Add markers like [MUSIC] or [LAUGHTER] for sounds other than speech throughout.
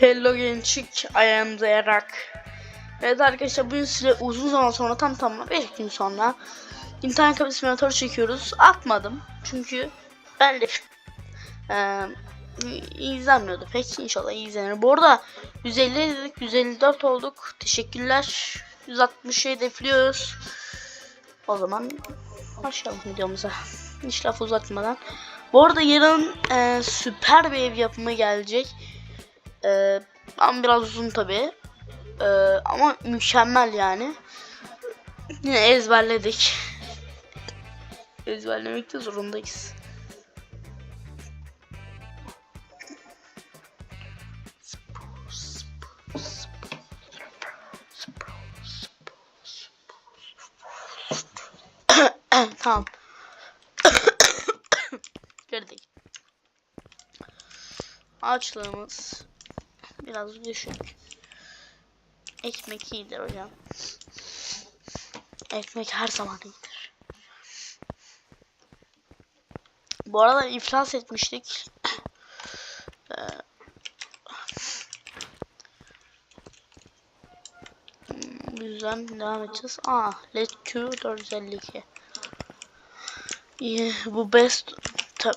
Hello gençlik, I am Zerak. Evet arkadaşlar bugün size uzun zaman sonra tam tamına 5 gün sonra internet kafe simülatörü çekiyoruz. Atmadım çünkü ben de eee izlenmiyordu pek inşallah izlenir. Bu arada 150 dedik 154 olduk. Teşekkürler. 160'ı hedefliyoruz. O zaman başlayalım videomuza. Hiç laf uzatmadan. Bu arada yarın eee, süper bir ev yapımı gelecek. Ee, ama biraz uzun tabi. ama mükemmel yani. Yine ezberledik. [LAUGHS] Ezberlemekte zorundayız. [COUGHS] tamam. [COUGHS] Girdik. Açlığımız biraz düşük. Ekmek iyidir hocam. Ekmek her zaman iyidir. Bu arada iflas etmiştik. [COUGHS] Ee, hmm, devam edeceğiz. Aa, Let Q 452. İyi, bu best tabi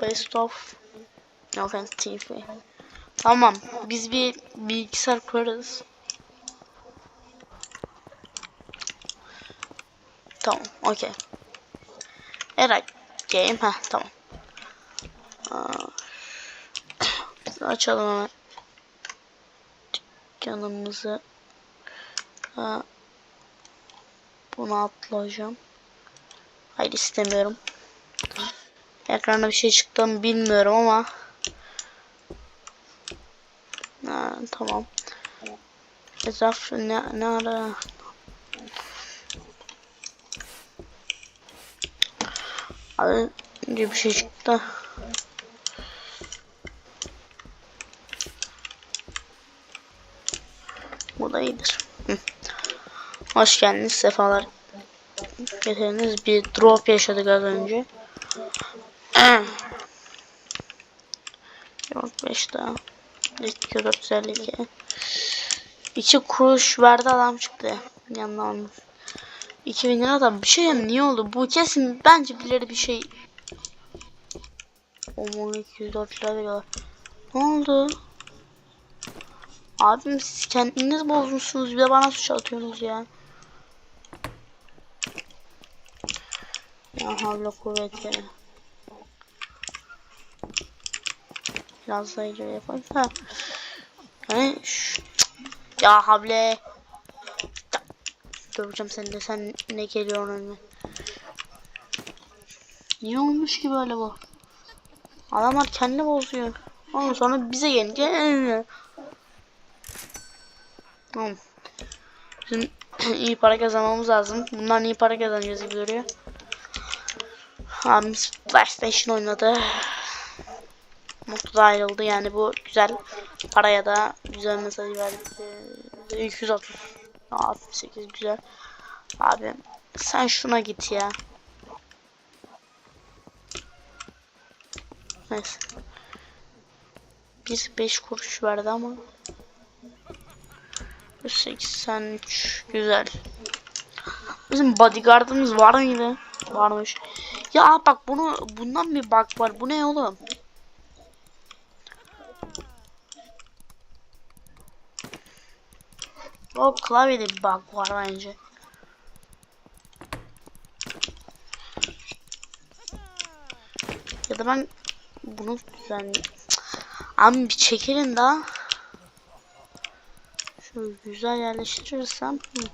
best of no offense TV. Tamam. Biz bir bilgisayar kurarız. Tamam. Okey. Eray. Game. ha tamam. Aa, açalım hemen. Dükkanımızı. Ha, bunu atlayacağım. Hayır istemiyorum. Ekranda bir şey çıktı mı bilmiyorum ama. Ha, tamam. Etraf ne, ne ara? Az önce bir şey çıktı. Bu da iyidir. Hoş geldiniz. Sefalar getirdiniz. Bir drop yaşadık az önce. Yok 5 daha. Risk 452. İki kuruş verdi adam çıktı. Yandan 2000 lira da bir şey niye oldu? Bu kesin bence birileri bir şey. Aman 204 lira veriyorlar. Ne oldu? Abim siz kendiniz bozmuşsunuz bir de bana suç atıyorsunuz ya. Ya havle kuvveti. Biraz da ileri yapalım. Ha. Şu... Ya havle. Döveceğim seni de sen ne geliyor önüme. Niye olmuş ki böyle bu? Adamlar kendi bozuyor. Ondan sonra bize gelince Tamam. Bizim [CLEARS THROAT] iyi para kazanmamız lazım. Bundan iyi para kazanacağız gibi duruyor. Abimiz PlayStation oynadı. Mutlu ayrıldı yani bu güzel paraya da güzel mesaj verdi. Ee, 260 68 güzel. Abi sen şuna git ya. Neyse. Biz 5 kuruş verdi ama 83 güzel. Bizim bodyguardımız var mıydı? Varmış. Ya bak bunu bundan bir bak var. Bu ne oğlum? O klavyede bir bug var bence. Ya da ben bunu düzenleyeyim. Abi bir çekelim daha. Şöyle güzel yerleştirirsem. Hı.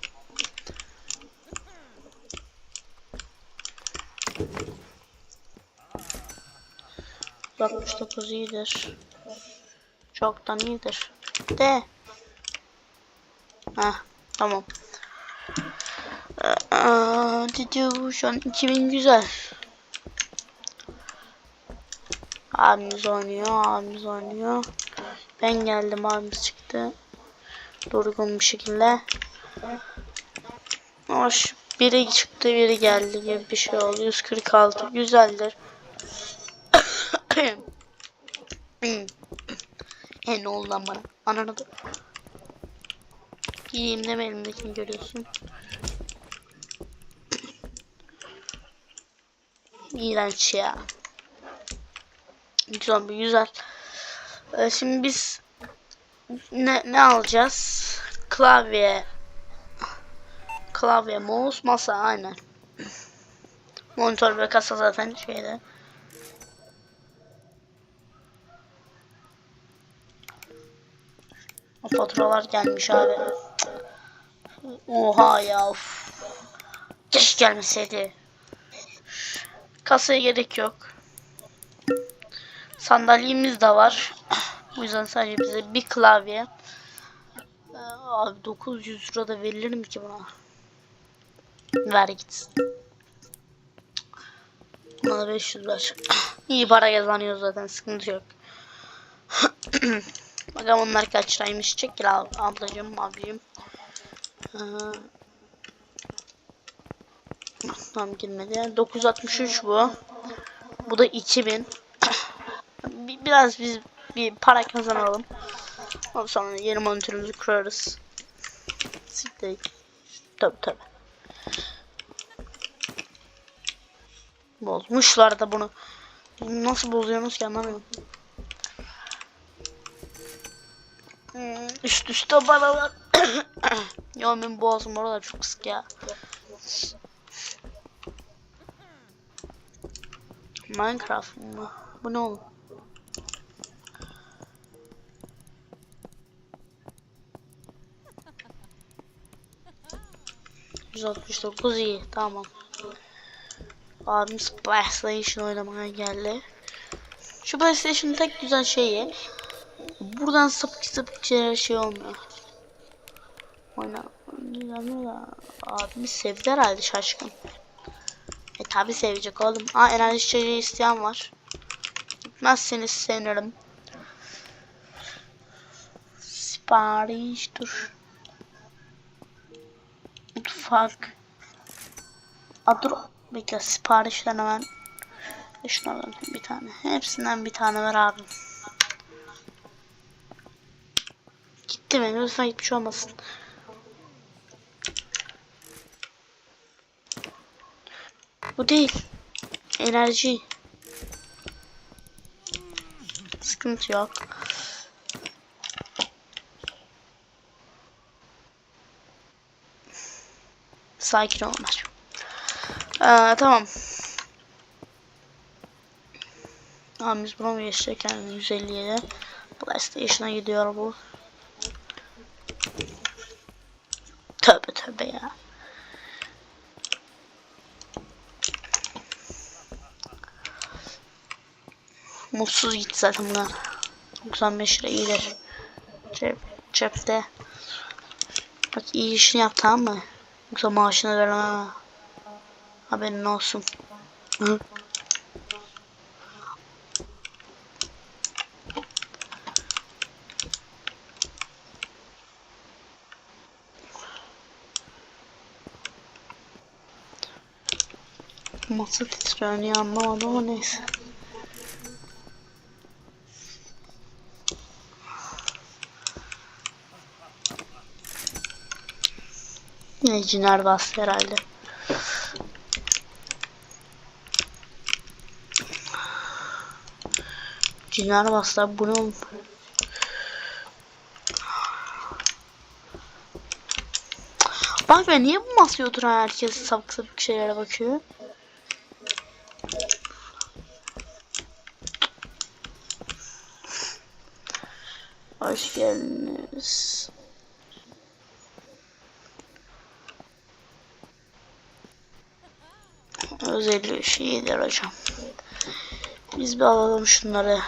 Dokuz iyidir. Çoktan iyidir. De. Heh, tamam. Aa, Didiu şu an 2000 güzel. Abimiz oynuyor, abimiz oynuyor. Ben geldim, abimiz çıktı. Durgun bir şekilde. Hoş. Biri çıktı, biri geldi gibi bir şey oldu. 146 güzeldir. E ne oldu bana? Ananı da. Giyeyim deme elimdekini görüyorsun. İğrenç ya. Bir güzel. Ee, şimdi biz ne, ne alacağız? Klavye. Klavye, mouse, masa aynen. Monitör ve kasa zaten şeyde. O faturalar gelmiş abi. Oha ya. Of. Keşke gelmeseydi. Kasaya gerek yok. Sandalyemiz de var. Bu yüzden sadece bize bir klavye. Ee, Abi 900 lira da verilir mi ki buna? Ver gitsin. Buna da 500 ver. İyi para kazanıyor zaten sıkıntı yok. [CLEARS THROAT] Bakalım onlar kaç liraymış. Çekil ab ablacım abicim. Tam girmedi. 963 bu. Bu da 2000. Bir- Biraz biz bir para kazanalım. Ondan sonra yeni monitörümüzü kurarız. Siktir. Tabi tabi. Bozmuşlar da bunu. Nasıl bozuyorsunuz ki anlamıyorum. Hmm, üst üste bana var. [COUGHS] ya benim boğazım orada çok sık ya. Minecraft mı? Bu ne oğlum? %69 iyi tamam. Abimiz PlayStation oynamaya geldi. Şu PlayStation'ın tek güzel şeyi buradan sapık sapık şeyler şey olmuyor. Oynayamıyor da abimiz sevdi herhalde şaşkın. E tabi sevecek oğlum. Aa enerji içeceği isteyen var. Gitmezseniz sevinirim. Sipariş dur. Mutfak. Aa, dur. Bekle siparişten hemen. Şuna ver bir tane. Hepsinden bir tane ver abi. Gitti mi? Lütfen gitmiş olmasın. Bu değil. Enerji. Sıkıntı yok. Sakin olunlar. Ee, tamam. Tamam biz buna mı geçecek yani 157. PlayStation'a gidiyor bu. Tövbe tövbe ya. Mutsuz gitti zaten buna. 95 lira iyidir. Cep, cepte. Bak iyi işini yap tamam mı? Yoksa maaşını veremem. ha. Haberin olsun. Hı? Masa titriyor niye anlamadım ama neyse. Yine ciner bastı herhalde. Ciner bastı bu ne oğlum? Bak be niye bu masaya oturan herkes sapık sapık şeylere bakıyor? Hoş geldiniz. Özelliği şeydir hocam. Biz bir alalım şunları.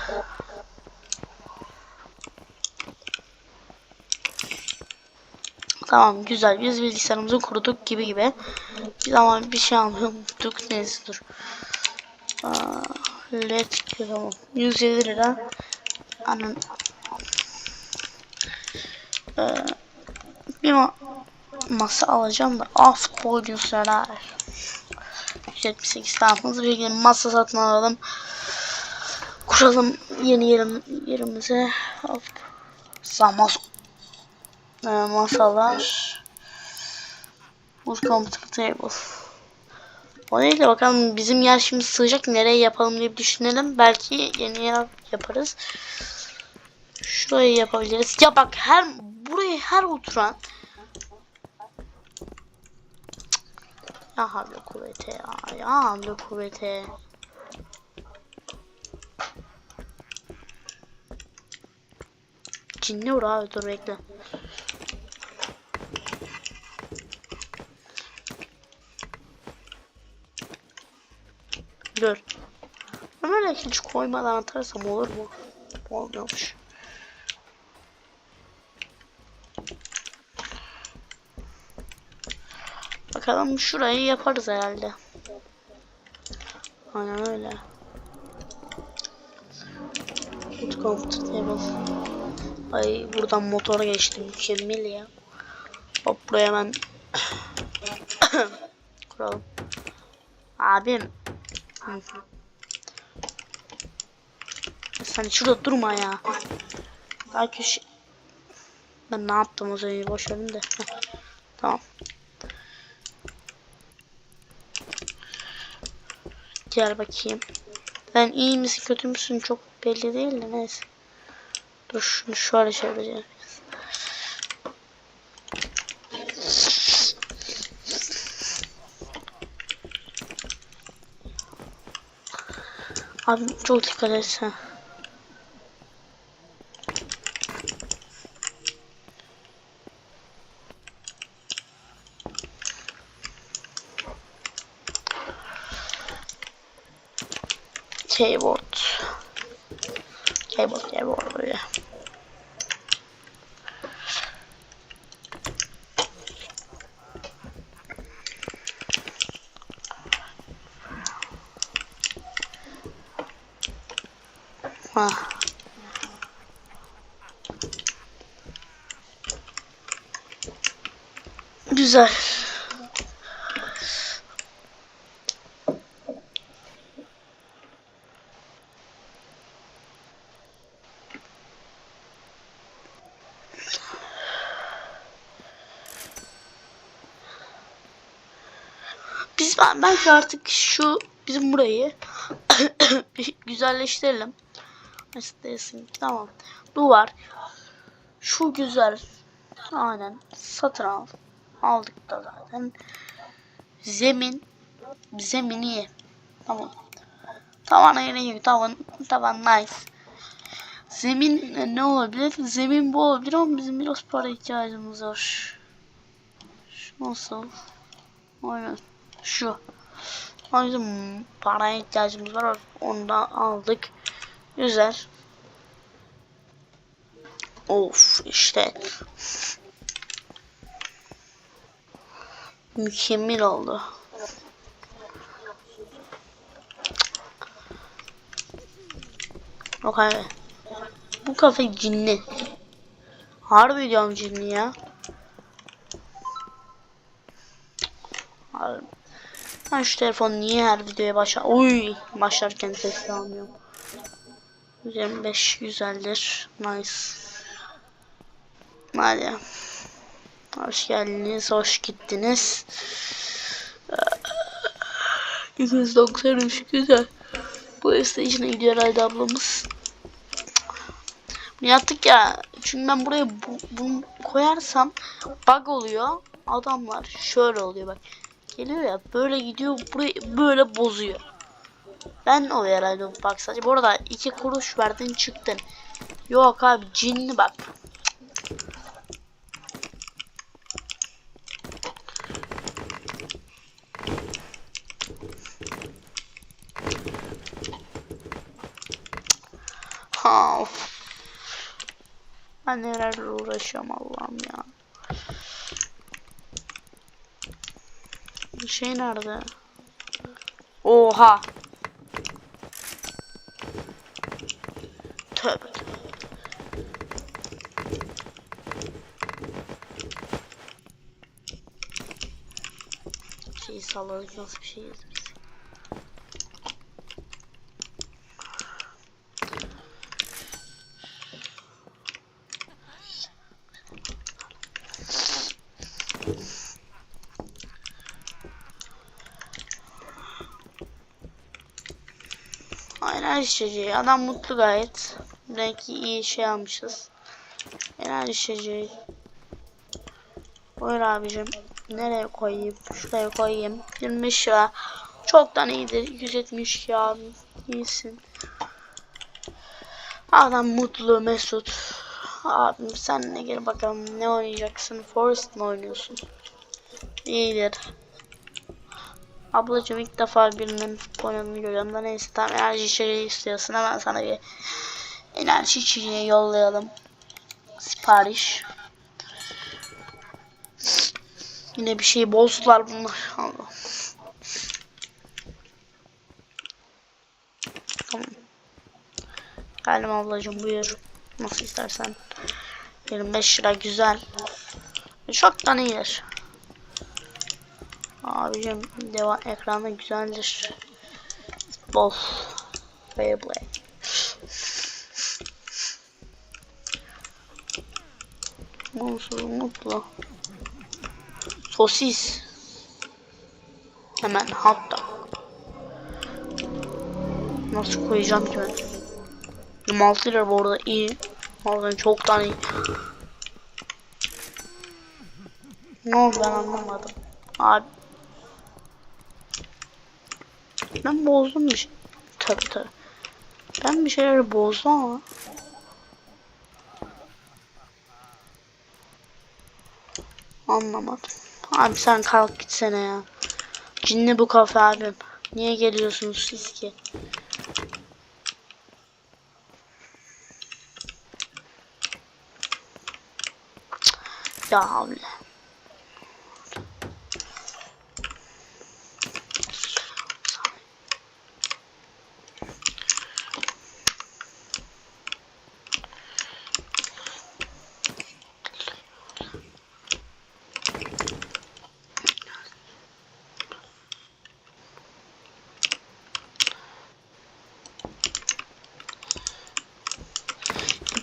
Tamam güzel. Biz bilgisayarımızı kurduk gibi gibi. Biz ama bir şey almıyorduk. Neyse dur. Aa, let tamam. 107 lira. Anın. Ee, bir ma masa alacağım da. Ah futbol oyuncular. 178 tamam hızlı bir şekilde masa satın alalım. Kur kuralım yeni yerim, yerimize. Hop. Samos. Ee, masalar. Wood computer table. O neydi bakalım bizim yer şimdi sığacak nereye yapalım diye düşünelim. Belki yeni yer yaparız. Şurayı yapabiliriz. Ya bak her buraya her oturan Ya havle kuvvete ya. Ya havle kuvvete. Cinli vur abi dur bekle. Dur. Ömer'e hiç koymadan atarsam olur mu? Olmuyormuş. Bakalım şurayı yaparız herhalde. Aynen öyle. Food comfortable. Ay buradan motora geçtim. Mükemmel ya. Hop buraya hemen [COUGHS] kuralım. Abim. Sen şurada durma ya. Belki şu... Ben ne yaptım az önce boş de. Tamam. Gel bakayım. Ben iyi misin kötü müsün çok belli değil de neyse. Dur şunu şöyle çevireceğim. Abi çok dikkat et Keyboard. Keyboard, keyboard böyle. Ha. Güzel. Ben belki artık şu bizim burayı [COUGHS] güzelleştirelim. İstesin. Tamam. Duvar. Şu güzel. Aynen. Satın al. Aldık da zaten. Zemin. Zemin iyi. Tamam. Tavan yine. Tavan, tavan nice. Zemin e, ne olabilir? Zemin bu olabilir ama bizim biraz para ihtiyacımız var. Şu nasıl? Aynen. Şu. O yüzden paraya ihtiyacımız var. Onu aldık. Güzel. Of işte. Mükemmel oldu. Yok abi. Bu kafe cinli. Harbi diyorum cinli ya. Harbi. Ben şu telefon niye her videoya başlar? Oy başlarken ses almıyorum. 25 güzeldir. Nice. Hadi. Hoş geldiniz, hoş gittiniz. 293 güzel. Bu station'a gidiyor herhalde ablamız. Bunu yaptık ya. Çünkü ben buraya bu, bunu koyarsam bug oluyor. Adamlar şöyle oluyor bak. Geliyor ya böyle gidiyor burayı böyle bozuyor. Ben o bu bak sadece. Bu arada iki kuruş verdin çıktın. Yok abi cinli bak. Ha, of. Ben nelerle uğraşıyorum Allah'ım ya. Şey nerede? Oha. Tövbe. Şey salladık nasıl bir şeyiz biz. Enerji. Adam mutlu gayet. Belki iyi şey almışız. Enerji içeceği. Buyur abicim. Nereye koyayım? Şuraya koyayım. 25 lira. Çoktan iyidir. 170 ya abi. İyisin. Adam mutlu, mesut. Abim sen ne gel bakalım ne oynayacaksın? Forest mı oynuyorsun? İyidir. Ablacığım ilk defa birinin oynadığını görüyorum da neyse tamam enerji içeceği istiyorsun hemen sana bir enerji içeceği yollayalım. Sipariş. Yine bir şey bozdular bunlar. Allah. Tamam. Geldim ablacığım buyur. Nasıl istersen. 25 lira güzel. Çoktan iyidir. Abicim devam ekranı güzeldir. Bol. Beyblade. Mutsuz mutlu. Sosis. Hemen hatta. Nasıl koyacağım ki ben? 26 lira bu arada iyi. Oradan çoktan iyi. Ne oldu ben anlamadım. Abi. Ben bozdum bir şey. Tabii tabii. Ben bir şeyleri bozdum ama. Anlamadım. Abi sen kalk gitsene ya. Cinli bu kafe abim. Niye geliyorsunuz siz ki? Ya abi.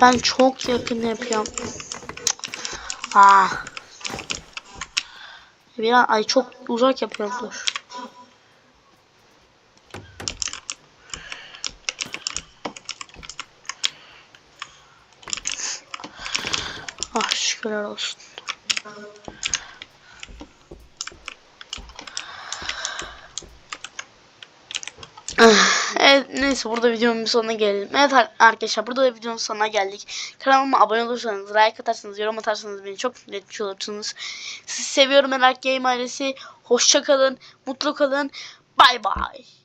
Ben çok yakın yapıyorum. Ah. Bir ay çok uzak yapıyorum dur. Ah şükürler olsun. Ah, Evet neyse burada videomun sonuna gelelim. Evet ar- arkadaşlar burada da videonun sonuna geldik. Kanalıma abone olursanız, like atarsanız, yorum atarsanız beni çok mutlu etmiş olursunuz. Sizi seviyorum Merak Game ailesi. Hoşça kalın, mutlu kalın. Bay bay.